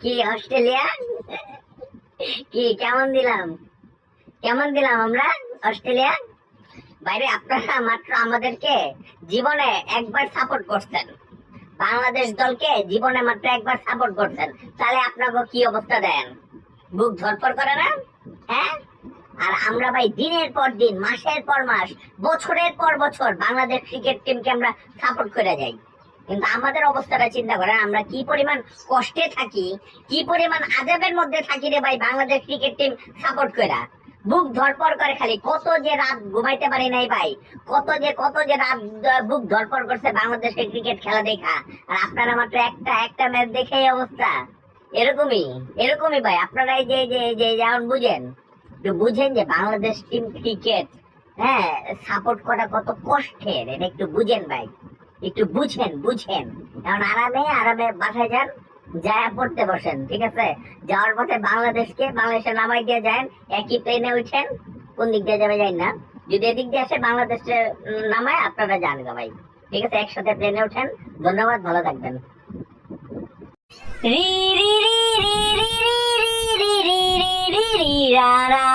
কি অস্ট্রেলিয়া কি, কেমন দিলাম? কেমন দিলাম আমরা অস্ট্রেলিয়া বাইরে আপনারা মাত্র আমাদেরকে জীবনে একবার সাপোর্ট করছেন। বাংলাদেশ দলকে জীবনে মাত্র একবার সাপোর্ট করছেন। তাহলে আপনাকে কি অবস্থা দেন? বুক ধরপর করে না? হ্যাঁ? আর আমরা ভাই দিনের পর দিন, মাসের পর মাস, বছরের পর বছর বাংলাদেশ ক্রিকেট টিমকে আমরা সাপোর্ট করে যাই। কিন্তু আমাদের অবস্থাটা চিন্তা করেন, আমরা কি পরিমাণ কষ্টে থাকি, কি পরিমাণ আজাবের মধ্যে থাকি রে ভাই বাংলাদেশ ক্রিকেট টিম সাপোর্ট করা বুক ধরপর করে খালি, কত যে রাত ঘুমাইতে পারি নাই ভাই, কত যে কত যে রাত বুক ধরপর করছে বাংলাদেশের ক্রিকেট খেলা দেখা। আর আপনারা মাত্র একটা একটা ম্যাচ দেখে এই অবস্থা। এরকমই এরকমই ভাই, আপনারা এই যে যে যে যেমন বুঝেন, একটু বুঝেন যে বাংলাদেশ টিম ক্রিকেট হ্যাঁ সাপোর্ট করা কত কষ্টের, এটা একটু বুঝেন ভাই। একটু বুঝেন বুঝেন কারণ আরামে আরামে বাসায় যান যায় পড়তে বসেন ঠিক আছে যাওয়ার পথে বাংলাদেশকে বাংলাদেশে নামাই দিয়ে যান একই প্লেনে উঠেন কোন দিক দিয়ে যাবে যাই না যদি এদিক দিয়ে আসে বাংলাদেশে নামায় আপনারা যান ভাই ঠিক আছে একসাথে প্লেনে উঠেন ধন্যবাদ ভালো থাকবেন রি রি রি রি রি রি রি রি রি রি রা রা